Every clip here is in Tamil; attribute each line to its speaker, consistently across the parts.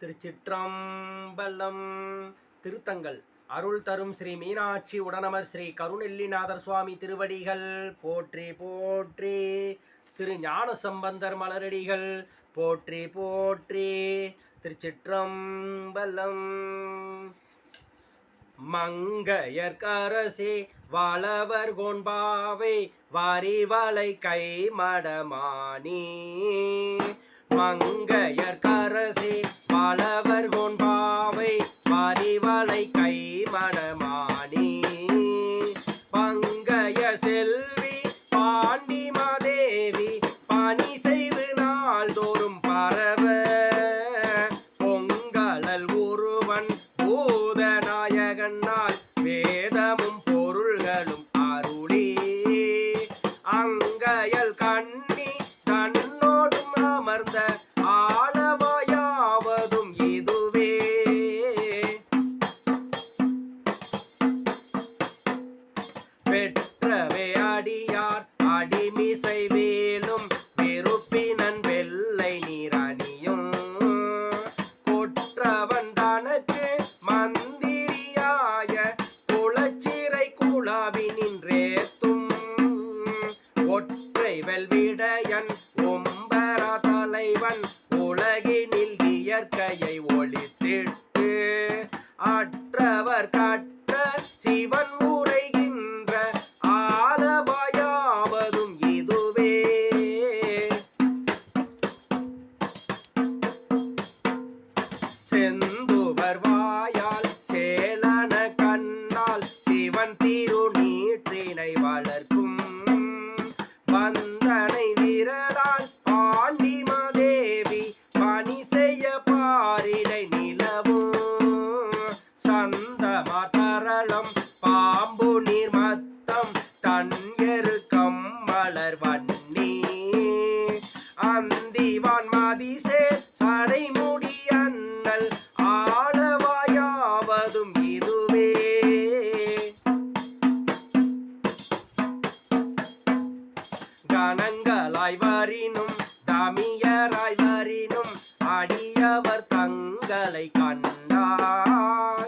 Speaker 1: திருச்சிற்றம்பலம். திருத்தங்கள். அருள் தரும் ஸ்ரீ மீனாட்சி உடனமர் ஸ்ரீ கருணெல்லிநாதர் சுவாமி திருவடிகள். போற்றி போற்றி. திரு ஞான சம்பந்தர் மலரடிகள். போற்றி போற்றி. திருச்சிற்றம்பலம். மங்கையர்கரசே வாழவர் கோன்பாவை வாரிவளை கை மடமானி மங்கையர்கரசே பலவர் கோன்பாவை வாரிவளை கை மடமானி பங்கைய செல்வி பாண்டிமாதேவி பணி செய்து நாள்தோறும் பரவ. பொங்கலல் ஒருவன் பூதநாயகனால் வேதமும் பொருள்களும் அருளி. அங்கையல் அடிமிசை வேலும் வெறுப்பினன் வெள்ளை நீராணியும். கொற்றவன் தனக்கு மந்திரியாய குளச்சிறை குழாவி நின்றேத்தும் ஒற்றை வெல்விடையன் அந்திவான் மதிசே சடைமுடி அண்ணல் ஆடவாயாவதும் இதுவே. கணங்களாய் வரினும் தமியராய் வரினும் அடியவர் தங்களை கண்டார்.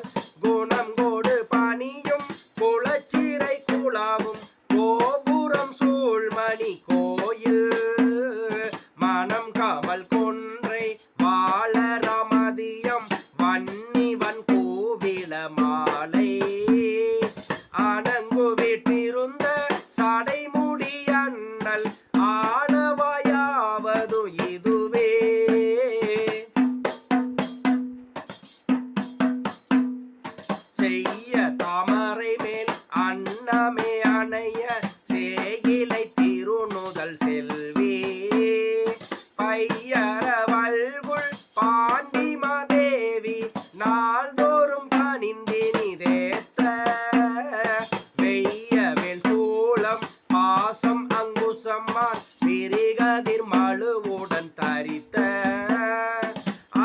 Speaker 1: மழுவுடன் தரித்த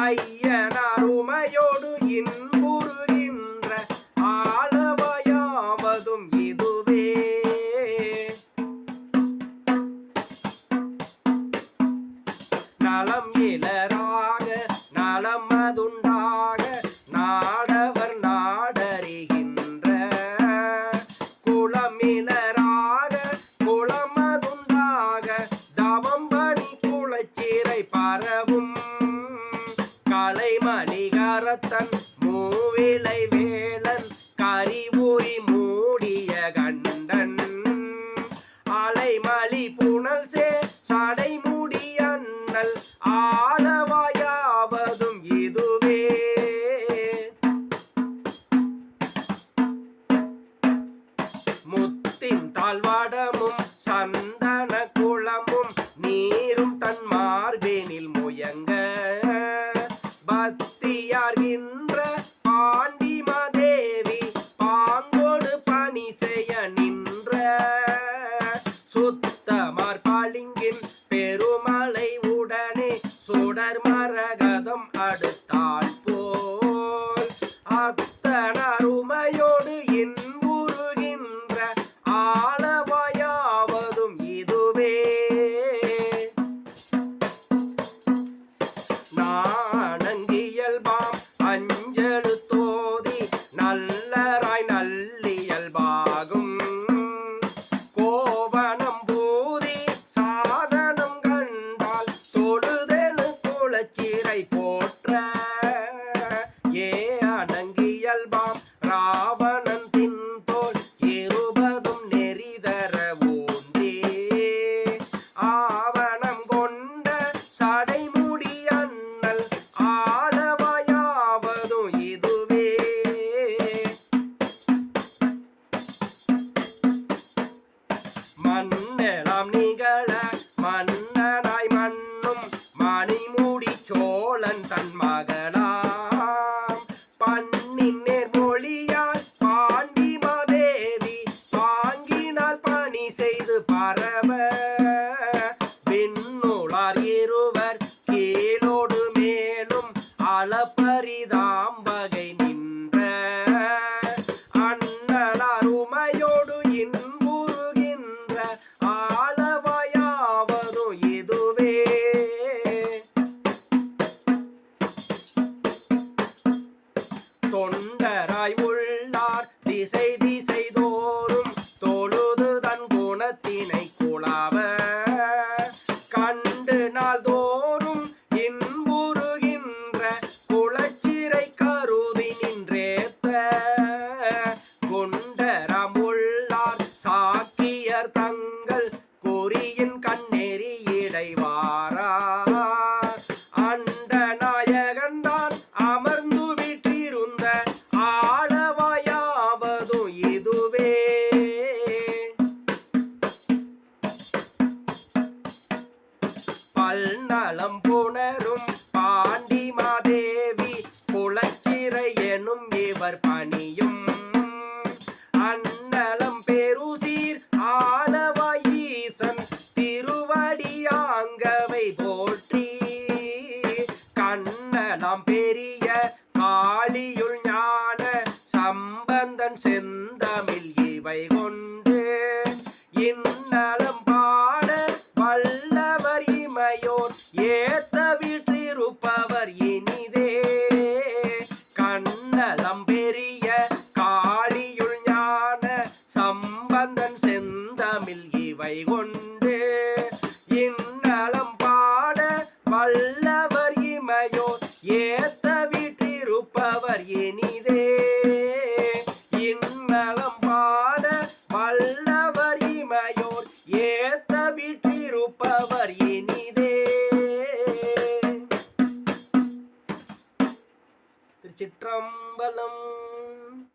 Speaker 1: ஐயனார் உமையோடு இன்புறுகின்ற ஆளவையாவதும் இதுவே. நலம் இலராக நலம் அதுண்டாக Babu આડમ આડ. தாம்பகை நின்ற அண்ணல் அருமையோடு இன்புறுகின்ற ஆளவையாவதும் இதுவே. தொண்டராய் உள்ளார் திசை தேவர் பணியும். அன்னலம் பெருசீர் ஆளவாயீசன் திருவடியாங்கவை போற்றி. கண்ணலம் பெரிய காளியுள் ஞான சம்பந்தன் சென்று